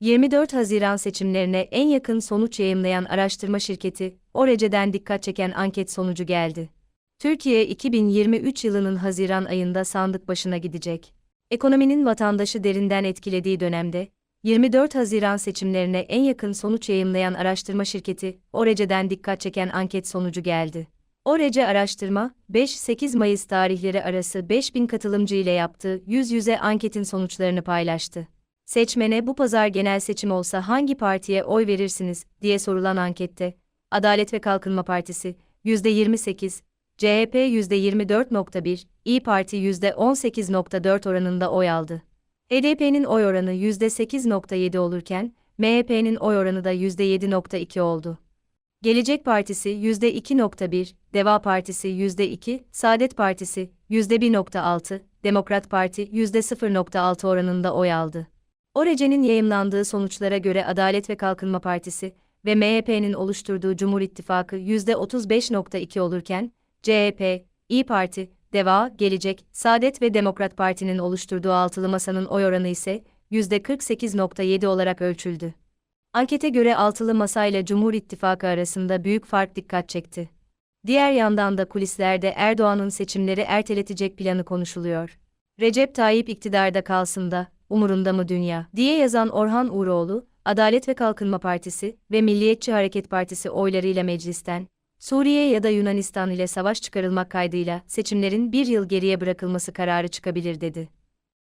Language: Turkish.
24 Haziran seçimlerine en yakın sonuç yayımlayan araştırma şirketi, Orece'den dikkat çeken anket sonucu geldi. Türkiye 2023 yılının Haziran ayında sandık başına gidecek. Ekonominin vatandaşı derinden etkilediği dönemde, 24 Haziran seçimlerine en yakın sonuç yayımlayan araştırma şirketi, Orece'den dikkat çeken anket sonucu geldi. Orece araştırma, 5-8 Mayıs tarihleri arası 5000 katılımcı ile yaptığı yüz yüze anketin sonuçlarını paylaştı. Seçmene bu pazar genel seçim olsa hangi partiye oy verirsiniz diye sorulan ankette, Adalet ve Kalkınma Partisi %28, CHP %24.1, İyi Parti %18.4 oranında oy aldı. HDP'nin oy oranı %8.7 olurken, MHP'nin oy oranı da %7.2 oldu. Gelecek Partisi %2.1, Deva Partisi %2, Saadet Partisi %1.6, Demokrat Parti %0.6 oranında oy aldı. Orece'nin yayımlandığı sonuçlara göre Adalet ve Kalkınma Partisi ve MHP'nin oluşturduğu Cumhur İttifakı %35.2 olurken, CHP, İyi Parti, Deva, Gelecek, Saadet ve Demokrat Parti'nin oluşturduğu altılı masanın oy oranı ise %48.7 olarak ölçüldü. Ankete göre altılı masayla Cumhur İttifakı arasında büyük fark dikkat çekti. Diğer yandan da kulislerde Erdoğan'ın seçimleri erteletecek planı konuşuluyor. Recep Tayyip iktidarda kalsın da, umurunda mı dünya, diye yazan Orhan Uğuroğlu, Adalet ve Kalkınma Partisi ve Milliyetçi Hareket Partisi oylarıyla meclisten, Suriye ya da Yunanistan ile savaş çıkarılmak kaydıyla seçimlerin bir yıl geriye bırakılması kararı çıkabilir dedi.